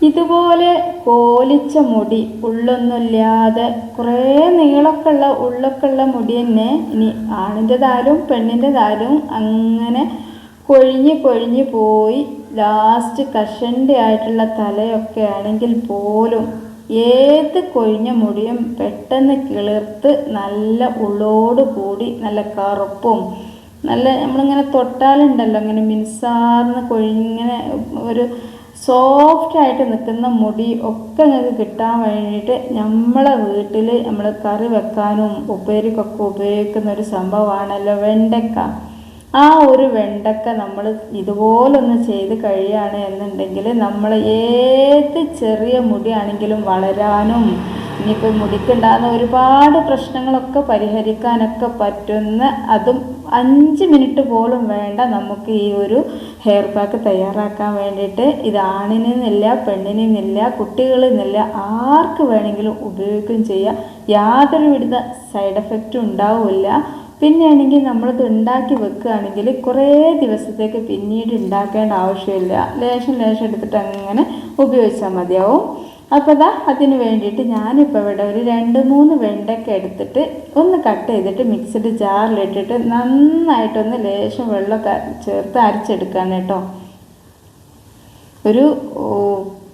ഇതുപോലെ കോലിച്ച മുടി ഉള്ളൊന്നുമില്ലാതെ കുറേ നീളക്കുള്ള ഉള്ളക്കുള്ള ഉള്ളൊക്കെ ഉള്ള മുടി തന്നെ ഇനി ആണിന്റെതാലും പെണ്ണിന്റെതാലും അങ്ങനെ കൊഴിഞ്ഞ് കൊഴിഞ്ഞ് പോയി ലാസ്റ്റ് കഷണ്ടി ആയിട്ടുള്ള തലയൊക്കെ ആണെങ്കിൽ പോലും ഏത് കൊഴിഞ്ഞ മുടിയും പെട്ടെന്ന് കിളിർത്ത് നല്ല ഉള്ളോട് കൂടി നല്ല കറുപ്പും നല്ല നമ്മളിങ്ങനെ തൊട്ടാലുണ്ടല്ലോ ഇങ്ങനെ മിൻസാർന്ന് കൊഴിങ്ങനെ ഒരു സോഫ്റ്റ് ആയിട്ട് നിൽക്കുന്ന മുടി ഒക്കെ നിങ്ങൾക്ക് കിട്ടാൻ വേണ്ടിയിട്ട് നമ്മളെ വീട്ടിൽ നമ്മൾ കറി വെക്കാനും ഉപ്പേരിക്കൊക്കെ ഉപയോഗിക്കുന്ന ഒരു സംഭവമാണല്ലോ വെണ്ടക്ക ആ ഒരു വെണ്ടക്ക നമ്മൾ ഇതുപോലൊന്ന് ചെയ്ത് കഴിയുകയാണ് എന്നുണ്ടെങ്കിൽ നമ്മൾ ഏത് ചെറിയ മുടിയാണെങ്കിലും വളരാനും ഇനിയിപ്പോൾ മുടിക്കുണ്ടാകുന്ന ഒരുപാട് പ്രശ്നങ്ങളൊക്കെ പരിഹരിക്കാനൊക്കെ പറ്റുന്ന അതും അഞ്ച് മിനിറ്റ് പോലും വേണ്ട നമുക്ക് ഈ ഒരു ഹെയർ പാക്ക് തയ്യാറാക്കാൻ വേണ്ടിയിട്ട്. ഇത് ആണിനെന്നില്ല പെണ്ണിനെന്നില്ല കുട്ടികളെന്നില്ല ആർക്ക് വേണമെങ്കിലും ഉപയോഗിക്കുകയും ചെയ്യാം. യാതൊരു വിധ സൈഡ് എഫക്റ്റും ഉണ്ടാവില്ല. പിന്നെയാണെങ്കിൽ നമ്മളിത് ഉണ്ടാക്കി വെക്കുകയാണെങ്കിൽ കുറേ ദിവസത്തേക്ക് പിന്നീട് ഉണ്ടാക്കേണ്ട ആവശ്യമില്ല. ലേശം ലേശം എടുത്തിട്ട് അങ്ങനെ ഉപയോഗിച്ചാൽ മതിയാവും. അപ്പോൾ ദാ അതിന് വേണ്ടിയിട്ട് ഞാനിപ്പോൾ ഇവിടെ ഒരു രണ്ട് മൂന്ന് വെണ്ടയ്ക്ക എടുത്തിട്ട് ഒന്ന് കട്ട് ചെയ്തിട്ട് മിക്സഡ് ജാറിലിട്ടിട്ട് നന്നായിട്ടൊന്ന് ലേശം വെള്ളമൊക്കെ ചേർത്ത് അരച്ചെടുക്കാൻ കേട്ടോ. ഒരു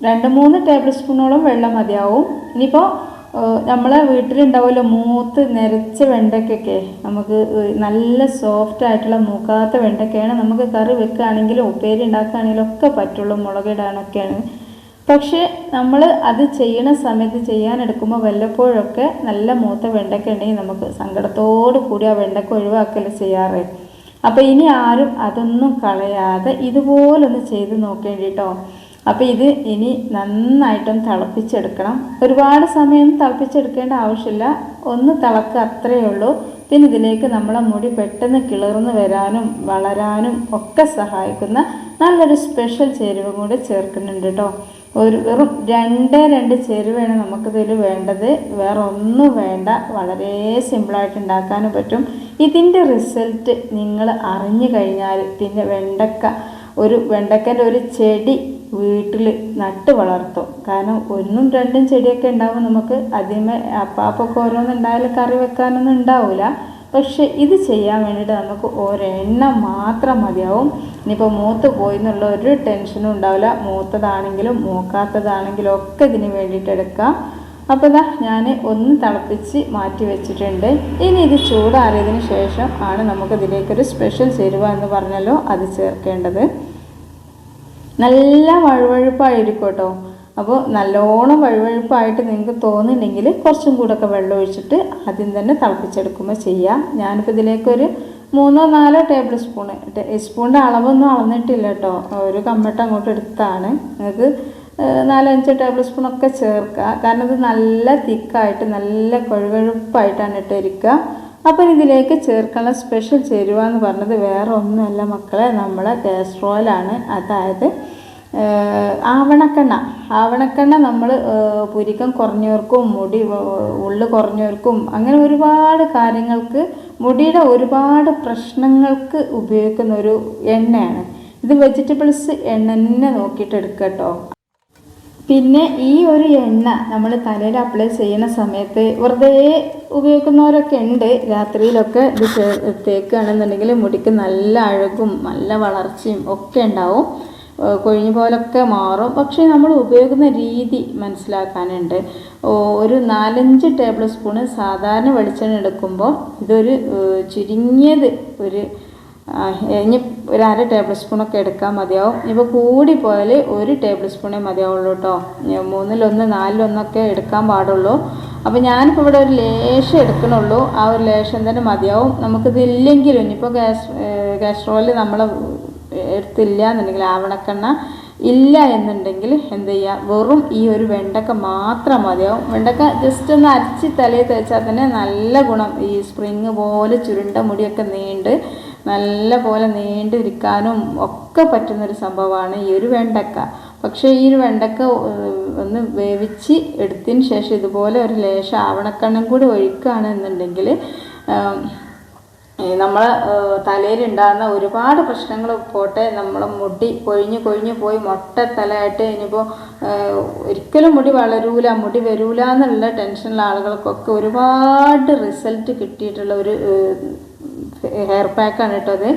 രണ്ട് മൂന്ന് ടേബിൾ സ്പൂണോളം വെള്ളം മതിയാവും. ഇനിയിപ്പോൾ നമ്മളെ വീട്ടിലുണ്ടാവുമല്ലോ മൂത്ത് നിരച്ച വെണ്ടയ്ക്കൊക്കെ. നമുക്ക് നല്ല സോഫ്റ്റ് ആയിട്ടുള്ള മൂക്കാത്ത വെണ്ടയ്ക്കയാണ് നമുക്ക് കറി വെക്കുകയാണെങ്കിലും ഉപ്പേരി ഉണ്ടാക്കുകയാണെങ്കിലും ഒക്കെ പറ്റുള്ളൂ മുളകിടാനൊക്കെയാണ്. പക്ഷേ നമ്മൾ അത് ചെയ്യണ സമയത്ത് ചെയ്യാനെടുക്കുമ്പോൾ വല്ലപ്പോഴൊക്കെ നല്ല മൂത്ത വെണ്ടയ്ക്ക ഉണ്ടെങ്കിൽ നമുക്ക് സങ്കടത്തോടു കൂടി ആ വെണ്ടയ്ക്ക ഒഴിവാക്കൽ ചെയ്യാറ്. അപ്പോൾ ഇനി ആരും അതൊന്നും കളയാതെ ഇതുപോലൊന്ന് ചെയ്ത് നോക്കേണ്ടി കേട്ടോ അപ്പോൾ ഇത് ഇനി നന്നായിട്ടൊന്ന് തിളപ്പിച്ചെടുക്കണം. ഒരുപാട് സമയം തിളപ്പിച്ചെടുക്കേണ്ട ആവശ്യമില്ല. ഒന്ന് തിളക്കുക അത്രയേ ഉള്ളൂ. പിന്നെ ഇതിലേക്ക് നമ്മളെ മുടി പെട്ടെന്ന് കിളർന്ന് വരാനും വളരാനും ഒക്കെ സഹായിക്കുന്ന നല്ലൊരു സ്പെഷ്യൽ ചേരുവ കൂടി ചേർക്കുന്നുണ്ട് കേട്ടോ. ഒരു വെറും രണ്ടേ രണ്ട് ചേരുവയാണ് നമുക്കിതിൽ വേണ്ടത്. വേറെ ഒന്നും വേണ്ട. വളരെ സിമ്പിളായിട്ട് ഉണ്ടാക്കാനും പറ്റും. ഇതിന്റെ റിസൾട്ട് നിങ്ങൾ അറിഞ്ഞു കഴിഞ്ഞാൽ പിന്നെ വെണ്ടക്ക ഒരു വെണ്ടക്കന്റെ ഒരു ചെടി വീട്ടിൽ നട്ട് വളർത്തും. കാരണം ഒന്നും രണ്ടും ചെടിയൊക്കെ ഉണ്ടാവും നമുക്ക്. അതിമേ അപ്പാപ്പൊക്കെ ഓരോന്നുണ്ടായാലും കറി വെക്കാനൊന്നും ഉണ്ടാവില്ല പക്ഷെ ഇത് ചെയ്യാൻ വേണ്ടിയിട്ട് നമുക്ക് ഒരെണ്ണം മാത്രം മതിയാവും. ഇനിയിപ്പോൾ മൂത്ത് പോയി എന്നുള്ള ഒരു ടെൻഷനും ഉണ്ടാവില്ല. മൂത്തതാണെങ്കിലും മൂക്കാത്തതാണെങ്കിലും ഒക്കെ ഇതിന് വേണ്ടിയിട്ട് എടുക്കാം. അപ്പോൾ ഇതാ ഞാൻ ഒന്ന് തിളപ്പിച്ച് മാറ്റി വെച്ചിട്ടുണ്ട്. ഇനി ഇത് ചൂടാറിയതിന് ശേഷം ആണ് നമുക്ക് ഇതിലേക്കൊരു സ്പെഷ്യൽ ചേരുവ എന്ന് പറഞ്ഞല്ലോ അത് ചേർക്കേണ്ടത്. നല്ല വഴുവഴുപ്പായിരിക്കും കേട്ടോ. അപ്പോൾ നല്ലോണം വഴുവഴുപ്പായിട്ട് നിങ്ങൾക്ക് തോന്നുന്നുണ്ടെങ്കിൽ കുറച്ചും കൂടെ ഒക്കെ വെള്ളം ഒഴിച്ചിട്ട് ആദ്യം തന്നെ തിളപ്പിച്ചെടുക്കുമ്പോൾ ചെയ്യാം. ഞാനിപ്പോൾ ഇതിലേക്കൊരു മൂന്നോ നാലോ ടേബിൾ സ്പൂണ് സ്പൂണിന്റെ അളവൊന്നും അളന്നിട്ടില്ല കേട്ടോ. ഒരു കമ്മട്ട് അങ്ങോട്ട് എടുത്താണ്. നിങ്ങൾക്ക് നാലഞ്ച് ടേബിൾ സ്പൂണൊക്കെ ചേർക്കുക കാരണം ഇത് നല്ല തിക്കായിട്ട് നല്ല കൊഴുകൊഴുപ്പായിട്ടാണ് ഇട്ടിരിക്കുക അപ്പം ഇതിലേക്ക് ചേർക്കാനുള്ള സ്പെഷ്യൽ ചേരുവ എന്ന് പറഞ്ഞത് വേറെ ഒന്നുമല്ല മക്കളെ. നമ്മളെ കാസ്ട്രോയിലാണ് അതായത് ആവണക്കെണ്ണ. ആവണക്കെണ്ണ നമ്മൾ പുരിക്കം കുറഞ്ഞവർക്കും മുടി ഉള്ളു കുറഞ്ഞവർക്കും അങ്ങനെ ഒരുപാട് കാര്യങ്ങൾക്ക് മുടിയുടെ ഒരുപാട് പ്രശ്നങ്ങൾക്ക് ഉപയോഗിക്കുന്ന ഒരു എണ്ണയാണ്. ഇത് വെജിറ്റബിൾസ് എണ്ണ തന്നെ നോക്കിയിട്ട് എടുക്കുക കേട്ടോ പിന്നെ ഈ ഒരു എണ്ണ നമ്മൾ തലയിൽ അപ്ലൈ ചെയ്യുന്ന സമയത്ത് വെറുതെ ഉപയോഗിക്കുന്നവരൊക്കെ ഉണ്ട്. രാത്രിയിലൊക്കെ ഇത് തേക്കുകയാണെന്നുണ്ടെങ്കിൽ മുടിക്ക് നല്ല അഴകും നല്ല വളർച്ചയും ഒക്കെ ഉണ്ടാവും. കൊഴിഞ്ഞു പോലൊക്കെ മാറും. പക്ഷേ നമ്മൾ ഉപയോഗിക്കുന്ന രീതി മനസ്സിലാക്കാനുണ്ട്. ഒരു നാലഞ്ച് ടേബിൾ സ്പൂണ് സാധാരണ വെളിച്ചെണ്ണ എടുക്കുമ്പോൾ ഇതൊരു ചുരുങ്ങിയത് ഒരു ഇനി ഒരു അര ടേബിൾ സ്പൂണൊക്കെ എടുക്കാൻ മതിയാവും. ഇപ്പോൾ കൂടി പോയാൽ ഒരു ടേബിൾ സ്പൂണേ മതിയാവുള്ളൂ കേട്ടോ. മൂന്നിലൊന്ന് നാലിലൊന്നൊക്കെ എടുക്കാൻ പാടുള്ളൂ. അപ്പോൾ ഞാനിപ്പോൾ ഇവിടെ ഒരു ലേശം എടുക്കണുള്ളൂ. ആ ഒരു ലേശം തന്നെ മതിയാവും. നമുക്കിതില്ലെങ്കിലും ഇനിയിപ്പോൾ ഗ്യാസ് ഗ്യാസ്ട്രോളിൽ നമ്മൾ എടുത്തില്ല എന്നുണ്ടെങ്കിൽ ആവണക്കെണ്ണ ഇല്ല എന്നുണ്ടെങ്കിൽ എന്ത് ചെയ്യുക വെറും ഈ ഒരു വെണ്ടക്ക മാത്രം മതിയാവും വെണ്ടക്ക ജസ്റ്റ് ഒന്ന് അരച്ച് തലയിൽ തേച്ചാൽ തന്നെ നല്ല ഗുണം. ഈ സ്പ്രിങ് പോലെ ചുരുണ്ട മുടിയൊക്കെ നീണ്ട് നല്ല പോലെ നീണ്ടിരിക്കാനും ഒക്കെ പറ്റുന്നൊരു സംഭവമാണ് ഈ ഒരു വെണ്ടക്ക. പക്ഷേ ഈ ഒരു വെണ്ടക്ക ഒന്ന് വേവിച്ച് എടുത്തതിന് ശേഷം ഇതുപോലെ ഒരു ലേശം ആവണക്കണ്ണം കൂടി ഒഴിക്കുകയാണ് എന്നുണ്ടെങ്കിൽ നമ്മളെ തലയിലുണ്ടാകുന്ന ഒരുപാട് പ്രശ്നങ്ങൾ പോട്ടെ നമ്മൾ മുടി കൊഴിഞ്ഞു കൊഴിഞ്ഞു പോയി മൊട്ട തലയായിട്ട് ഇനിയിപ്പോൾ ഒരിക്കലും മുടി വളരൂല മുടി വരൂല എന്നുള്ള ടെൻഷനുള്ള ആളുകൾക്കൊക്കെ ഒരുപാട് റിസൾട്ട് കിട്ടിയിട്ടുള്ള ഒരു ഹെയർ പാക്കാണ് കേട്ടോ അത്.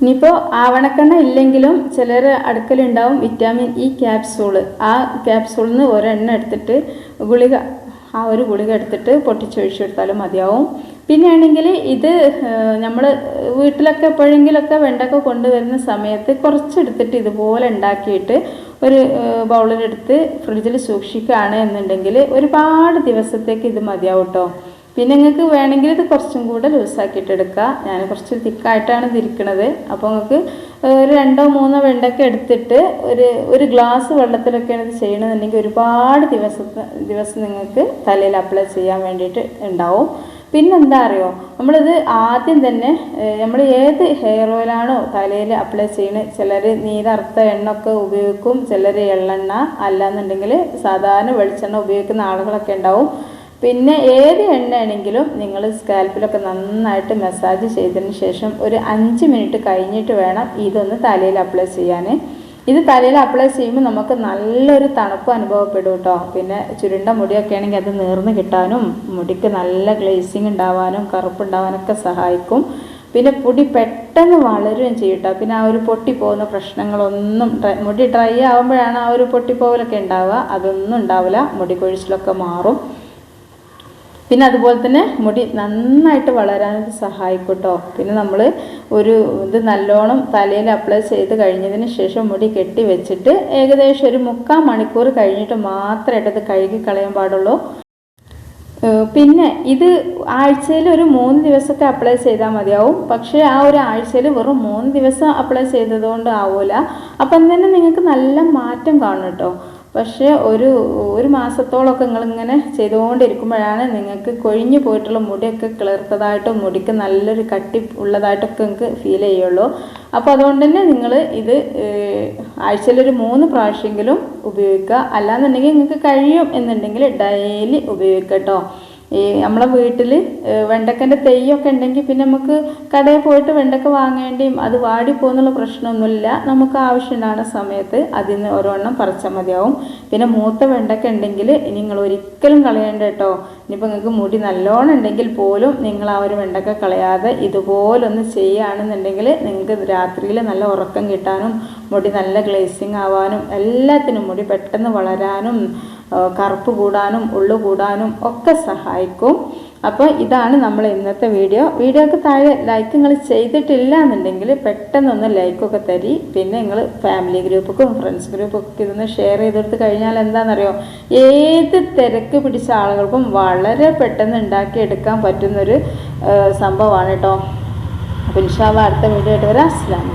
ഇനിയിപ്പോൾ ആവണക്കെണ്ണ ഇല്ലെങ്കിലും ചിലർ അടുക്കലുണ്ടാവും വിറ്റാമിൻ ഇ ക്യാപ്സൂൾ ആ ക്യാപ്സൂളിൽ നിന്ന് ഒരെണ്ണ എടുത്തിട്ട് ഗുളിക ആ ഒരു ഗുളിക എടുത്തിട്ട് പൊട്ടിച്ചൊഴിച്ചു കൊടുത്താലും മതിയാവും. പിന്നെ ആണെങ്കിൽ ഇത് നമ്മൾ വീട്ടിലൊക്കെ എപ്പോഴെങ്കിലൊക്കെ വെണ്ടക്ക കൊണ്ടുവരുന്ന സമയത്ത് കുറച്ചെടുത്തിട്ട് ഇതുപോലെ ഉണ്ടാക്കിയിട്ട് ഒരു ബൗളിലെടുത്ത് ഫ്രിഡ്ജിൽ സൂക്ഷിക്കുകയാണ് എന്നുണ്ടെങ്കിൽ ഒരുപാട് ദിവസത്തേക്ക് ഇത് മതിയാവും കേട്ടോ പിന്നെ നിങ്ങൾക്ക് വേണമെങ്കിൽ ഇത് കുറച്ചും കൂടെ ലൂസാക്കിയിട്ട് എടുക്കുക ഞാൻ കുറച്ച് തിക്കായിട്ടാണ് ഇതിരിക്കുന്നത് അപ്പോൾ നിങ്ങൾക്ക് ഒരു രണ്ടോ മൂന്നോ വെണ്ടൊക്കെ എടുത്തിട്ട് ഒരു ഒരു ഗ്ലാസ് വെള്ളത്തിലൊക്കെയാണ് ഇത് ചെയ്യണമെന്നുണ്ടെങ്കിൽ ഒരുപാട് ദിവസത്തെ ദിവസം നിങ്ങൾക്ക് തലയിൽ അപ്ലൈ ചെയ്യാൻ വേണ്ടിയിട്ട് ഉണ്ടാവും. പിന്നെന്താ അറിയോ? നമ്മളിത് ആദ്യം തന്നെ നമ്മൾ ഏത് ഹെയർ ഓയിലാണോ തലയിൽ അപ്ലൈ ചെയ്യുന്നത് ചിലർ നീരർത്ത എണ്ണ ഒക്കെ ഉപയോഗിക്കും ചിലർ എള്ളെണ്ണ അല്ലാന്നുണ്ടെങ്കിൽ സാധാരണ വെളിച്ചെണ്ണ ഉപയോഗിക്കുന്ന ആളുകളൊക്കെ ഉണ്ടാവും. പിന്നെ ഏത് എണ്ണയാണെങ്കിലും നിങ്ങൾ സ്കാൽപ്പിലൊക്കെ നന്നായിട്ട് മസാജ് ചെയ്തതിന് ശേഷം ഒരു അഞ്ച് മിനിറ്റ് കഴിഞ്ഞിട്ട് വേണം ഇതൊന്ന് തലയിൽ അപ്ലൈ ചെയ്യാൻ. ഇത് തലയിൽ അപ്ലൈ ചെയ്യുമ്പോൾ നമുക്ക് നല്ലൊരു തണുപ്പ് അനുഭവപ്പെടും കേട്ടോ പിന്നെ ചുരുണ്ട മുടിയൊക്കെ ആണെങ്കിൽ അത് നീർന്ന് കിട്ടാനും മുടിക്ക് നല്ല ഗ്ലേസിങ് ഉണ്ടാവാനും കറുപ്പ് ഉണ്ടാവാനൊക്കെ സഹായിക്കും. പിന്നെ പൊടി പെട്ടെന്ന് വളരുകയും ചെയ്യും കേട്ടോ പിന്നെ ആ ഒരു പൊട്ടി പൊട്ടിപ്പോകുന്ന പ്രശ്നങ്ങളൊന്നും മുടി ഡ്രൈ ആവുമ്പോഴാണ് ആ ഒരു പൊട്ടിപ്പോവലൊക്കെ ഉണ്ടാവുക. അതൊന്നും ഉണ്ടാവില്ല. മുടി കൊഴിച്ചിലൊക്കെ മാറും. പിന്നെ അതുപോലെ തന്നെ മുടി നന്നായിട്ട് വളരാൻ സഹായിക്കും കേട്ടോ പിന്നെ നമ്മൾ ഒരു ഇത് നല്ലോണം തലയിൽ അപ്ലൈ ചെയ്ത് കഴിഞ്ഞതിന് ശേഷം മുടി കെട്ടി വെച്ചിട്ട് ഏകദേശം ഒരു മുക്കാൽ മണിക്കൂർ കഴിഞ്ഞിട്ട് മാത്രമായിട്ട് ഇത് കഴുകി കളയാൻ പാടുള്ളൂ. പിന്നെ ഇത് ആഴ്ചയിൽ ഒരു മൂന്ന് ദിവസമൊക്കെ അപ്ലൈ ചെയ്താൽ മതിയാവും. പക്ഷേ ആ ഒരു ആഴ്ചയിൽ വെറും മൂന്ന് ദിവസം അപ്ലൈ ചെയ്തതുകൊണ്ട് ആവില്ല അപ്പം തന്നെ നിങ്ങൾക്ക് നല്ല മാറ്റം കാണും കേട്ടോ. പക്ഷേ ഒരു ഒരു മാസത്തോളമൊക്കെ നിങ്ങളിങ്ങനെ ചെയ്തുകൊണ്ടിരിക്കുമ്പോഴാണ് നിങ്ങൾക്ക് കൊഴിഞ്ഞു പോയിട്ടുള്ള മുടിയൊക്കെ കിളിർത്തതായിട്ടും മുടിക്ക് നല്ലൊരു കട്ടി ഉള്ളതായിട്ടൊക്കെ നിങ്ങൾക്ക് ഫീൽ ചെയ്യുള്ളൂ. അപ്പോൾ അതുകൊണ്ട് തന്നെ നിങ്ങൾ ഇത് ആഴ്ചയിലൊരു മൂന്ന് പ്രാവശ്യമെങ്കിലും ഉപയോഗിക്കുക. അല്ലാന്നുണ്ടെങ്കിൽ നിങ്ങൾക്ക് കഴിയും എന്നുണ്ടെങ്കിൽ ഡെയിലി ഉപയോഗിക്കുക കേട്ടോ ഈ നമ്മളെ വീട്ടിൽ വെണ്ടക്കന്റെ തെയ്യൊക്കെ ഉണ്ടെങ്കിൽ പിന്നെ നമുക്ക് കടയിൽ പോയിട്ട് വെണ്ടക്ക വാങ്ങേണ്ടിയും അത് വാടിപ്പോകുന്നുള്ള പ്രശ്നമൊന്നുമില്ല. നമുക്ക് ആവശ്യമുണ്ടാകുന്ന സമയത്ത് അതിൽ നിന്ന് ഓരോണ്ണം പറിച്ചാൽ മതിയാവും. പിന്നെ മൂത്ത വെണ്ടക്ക ഉണ്ടെങ്കിൽ നിങ്ങൾ ഒരിക്കലും കളയേണ്ട കേട്ടോ. ഇനിയിപ്പോൾ നിങ്ങൾക്ക് മുടി നല്ലോണം ഉണ്ടെങ്കിൽ പോലും നിങ്ങൾ ആ ഒരു വെണ്ടക്ക കളയാതെ ഇതുപോലൊന്ന് ചെയ്യുകയാണെന്നുണ്ടെങ്കിൽ നിങ്ങൾക്ക് രാത്രിയിൽ നല്ല ഉറക്കം കിട്ടാനും മുടി നല്ല ഗ്ലേസിങ് ആവാനും എല്ലാത്തിനും മുടി പെട്ടെന്ന് വളരാനും കറുപ്പ് കൂടാനും ഉള്ളു കൂടാനും ഒക്കെ സഹായിക്കും. അപ്പോൾ ഇതാണ് നമ്മൾ ഇന്നത്തെ വീഡിയോ. വീഡിയോക്ക് താഴെ ലൈക്ക് നിങ്ങൾ ചെയ്തിട്ടില്ല എന്നുണ്ടെങ്കിൽ പെട്ടെന്നൊന്ന് ലൈക്കൊക്കെ തരി. പിന്നെ നിങ്ങൾ ഫാമിലി ഗ്രൂപ്പൊക്കെ ഫ്രണ്ട്സ് ഗ്രൂപ്പൊക്കെ ഇതൊന്ന് ഷെയർ ചെയ്തെടുത്ത് കഴിഞ്ഞാൽ എന്താണെന്നറിയോ? ഏത് തിരക്ക് പിടിച്ച ആളുകൾക്കും വളരെ പെട്ടെന്ന് ഉണ്ടാക്കിയെടുക്കാൻ പറ്റുന്നൊരു സംഭവമാണ് കേട്ടോ. അപ്പോൾ ഇൻഷാല്ല അടുത്ത വീഡിയോ ആയിട്ട് വരാം. അസ്ലാം